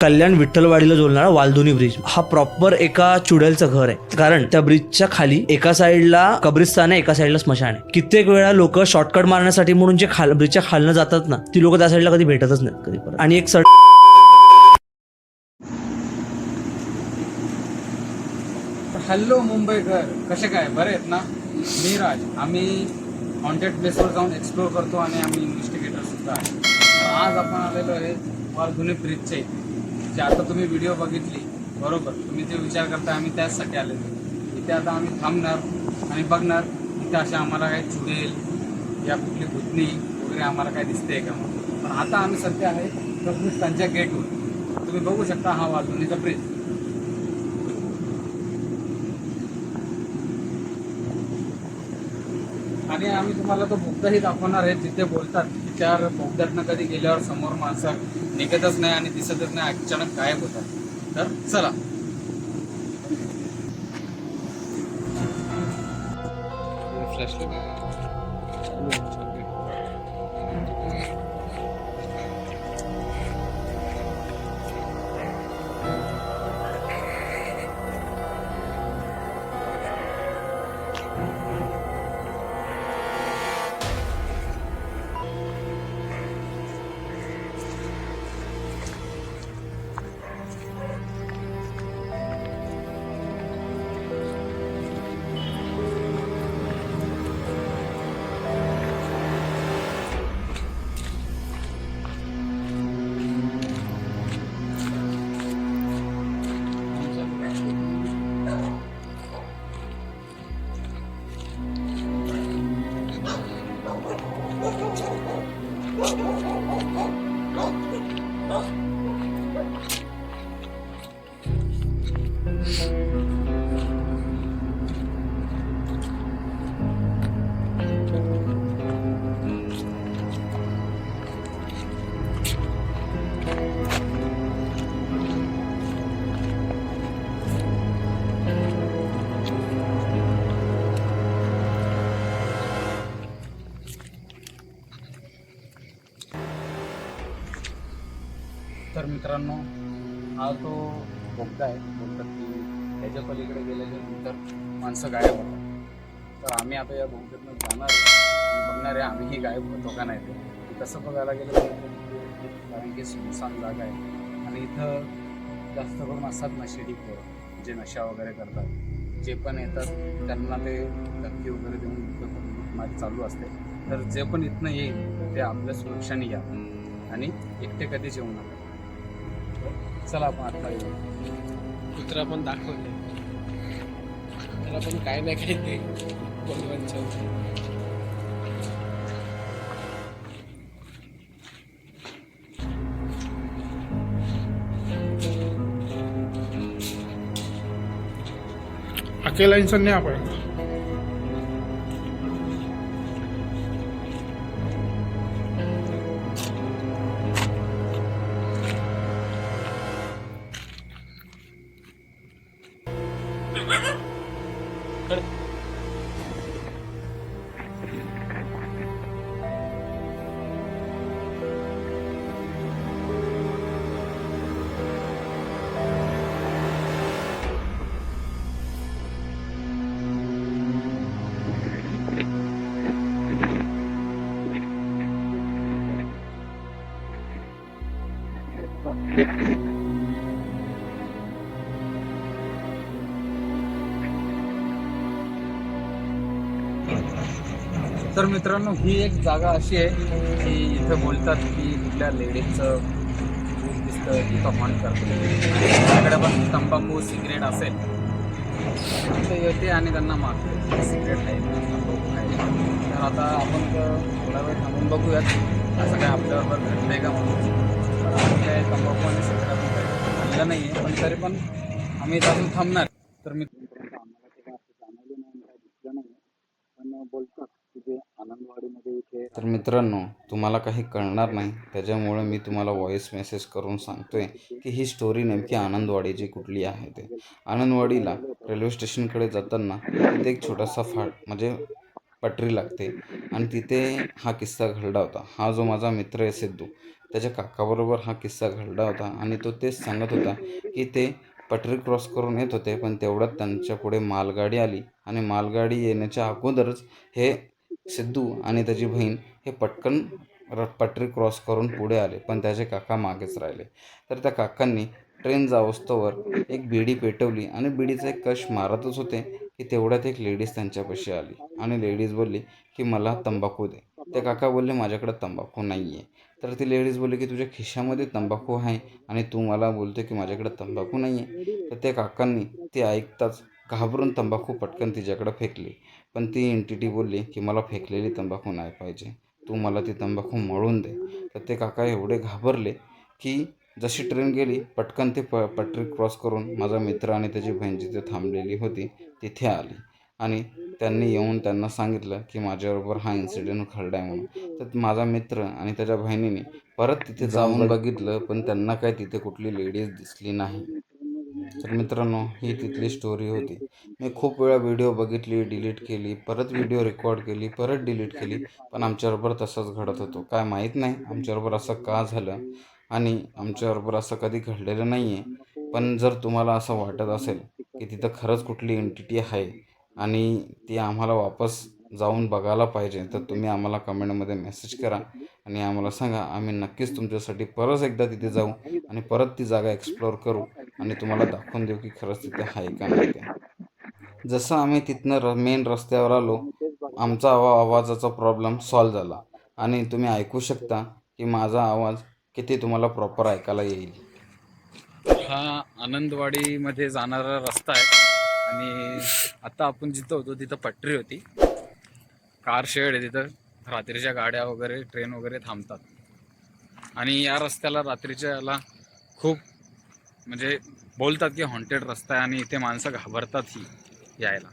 कल्याण विठ्ठलवाडीला जोडणारा वालधुनी ब्रिज हा प्रॉपर एका चुडेलचं घर आहे. कारण त्या ब्रिजच्या खाली एका साईडला कब्रिस्तान आहे एका साईडला स्मशान आहे. कित्येक वेळा लोक शॉर्टकट मारण्यासाठी म्हणून जे खाल ब्रिजच्या खालनं जातात ना ती लोक त्या साईडला कधी भेटतच नाहीत कधी परत. आणि एक सड हॅलो मुंबईकर कसे काय? बरे आहेत ना? मी राज आम्ही हॉन्टेड प्लेसवर जाऊन एक्सप्लोअर करतो आणि आम्ही इन्व्हेस्टिगेटर सुद्धा आहे. आज आपण आलेलो आहे वारधुनी ब्रिजच्या इथे. जे आता तुम्ही व्हिडिओ बघितली बरोबर. तुम्ही जे विचार करता आम्ही त्याचसाठी आलेलो इथे आता आम्ही थांबणार आणि बघणार इथे अशा आम्हाला काही चुडेल या कुठली भुतणी वगैरे आम्हाला काय दिसते का मग पण आता आम्ही सध्या आहे कब्रिस्तानच्या गेटवर तुम्ही बघू शकता हा वालधुनीचा ब्रिज आणि आम्ही तुम्हाला तो बोगदाही दाखवणार आहे जिथे बोलतात की चार बोगद्यातनं कधी गेल्यावर समोर माणसं निघतच नाही आणि दिसतच नाही अचानक गायब होतात. तर चला. तर मित्रांनो हा तो बोगदा आहे बोलतात की त्याच्या पलीकडे गेल्याच्यानंतर माणसं गायब होतात. तर आम्ही आता या बोगद्यातनं जाणार आहे. बघणार आहे आम्हीही गायब होतो का नाही ते. तसं बघायला गेलं तर कारण की सुनसान जागा आहे. आणि इथं जास्त करून असतात नशेडी पोरं जे नशा वगैरे करतात. जे पण येतात त्यांना ते धक्की वगैरे देऊन इथं माझी चालू असते. तर जे पण इथनं येईल ते आपल्या सुरक्षाने या आणि एकटे कधीच येऊ नका चला आपण आता येऊ. कुत्रा पण दाखवते. त्याला पण काय नाही काही ते कोलवंचं अकेला इंसान नाही आपण. तर मित्रांनो ही एक जागा अशी आहे की इथं बोलतात की कुठल्या लेडीजचं दूध दिसतं तिथं हॉन करतो त्याकडे पण तंबाखू सिगरेट असेल. ते येते आणि त्यांना मागते सिगरेट नाही तंबाखू नाही. तर आता आपण थोडा वेळ थांबून बघूयात. असं काय आपल्याबरोबर आहे का म्हणून. आपल्या काय तंबाखू आणि सिगरेट आपण काही नाही आहे पण तरी पण आम्ही इथं अजून थांबणार. तर मी आम्हाला ते काय असं जाणवलं नाही काय दिसलं नाही बोलतात जे आनंदवाडीमध्ये इथे तर मित्रांनो तुम्हाला काही कळणार नाही. त्याच्यामुळे मी तुम्हाला व्हॉईस मेसेज करून सांगतोय की ही स्टोरी नेमकी आनंदवाडीची कुठली आहे ते. आनंदवाडीला रेल्वे स्टेशनकडे जाताना तिथे एक छोटासा फाट म्हणजे पटरी लागते. आणि तिथे हा किस्सा घडला होता. हा जो माझा मित्र आहे सिद्धू त्याच्या काकाबरोबर हा किस्सा घडला होता. आणि तो तेच सांगत होता की ते पटरी क्रॉस करून येत होते पण तेवढ्यात त्यांच्या पुढे मालगाडी आली आणि मालगाडी येण्याच्या अगोदरच हे सिद्धू आणि त्याची बहीण हे पटकन र पटरी क्रॉस करून पुढे आले पण त्याचे काका मागेच राहिले. तर त्या काकांनी ट्रेन जावस्तोवर एक बिडी पेटवली आणि बिडीचा एक कश मारतच होते की तेवढ्यात एक लेडीज त्यांच्यापाशी आली आणि लेडीज बोलली की मला तंबाखू दे. ते काका बोलले माझ्याकडे तंबाखू नाही आहे तर ती लेडीज बोलली की तुझ्या खिशामध्ये तंबाखू आहे आणि तू मला बोलते की माझ्याकडे तंबाखू नाही आहे तर त्या काकांनी ते ऐकताच घाबरून तंबाखू पटकन तिच्याकडे फेकली. पण ती एंटिटी बोलली की मला फेकलेली तंबाखू नाही पाहिजे. तू मला ती तंबाखू मळून दे. तर ते काका एवढे घाबरले की जशी ट्रेन गेली पटकन ते प पटरी क्रॉस करून माझा मित्र आणि त्याची बहीण जिथे थांबलेली होती तिथे आली. आणि त्यांनी येऊन त्यांना सांगितलं की माझ्याबरोबर हा इन्सिडेंट घडला आहे म्हणून. तर माझा मित्र आणि त्याच्या बहिणीने परत तिथे जाऊन बघितलं पण त्यांना काय तिथे कुठली लेडीज दिसली नाही. तर मित्रांनो ही तिथली स्टोरी होती. मी खूप वेळा व्हिडिओ बघितली डिलीट केली परत व्हिडिओ रेकॉर्ड केली परत डिलीट केली पण आमच्याबरोबर तसंच घडत होतं. काय माहीत नाही आमच्याबरोबर असं का झालं आणि आमच्याबरोबर असं कधी घडलेलं नाही आहे पण जर तुम्हाला असं वाटत असेल की तिथं खरंच कुठली एंटिटी आहे आणि ती आम्हाला वापस जाऊन बघायला पाहिजे. तर तुम्ही आम्हाला कमेंटमध्ये मेसेज करा आणि आम्हाला सांगा आम्ही नक्कीच तुमच्यासाठी परत एकदा तिथे जाऊ आणि परत ती जागा एक्सप्लोअर करू आणि तुम्हाला दाखवून देऊ की खरंच तिथे आहे का नाही ते. जसं आम्ही तिथनं र मेन रस्त्यावर आलो आमचा आवा आवाजाचा प्रॉब्लेम सॉल्व झाला. आणि तुम्ही ऐकू शकता की माझा आवाज किती तुम्हाला प्रॉपर ऐकायला येईल. हा आनंदवाडीमध्ये जाणारा रस्ता आहे. आणि आता आपण जिथं होतो तिथं पटरी होती. कार शेड आहे तिथं. रात्रीच्या गाड्या वगैरे ट्रेन वगैरे थांबतात. आणि या रस्त्याला रात्रीच्याला खूप म्हणजे बोलतात की हॉन्टेड रस्ता आहे आणि इथे माणसं घाबरतात ही यायला.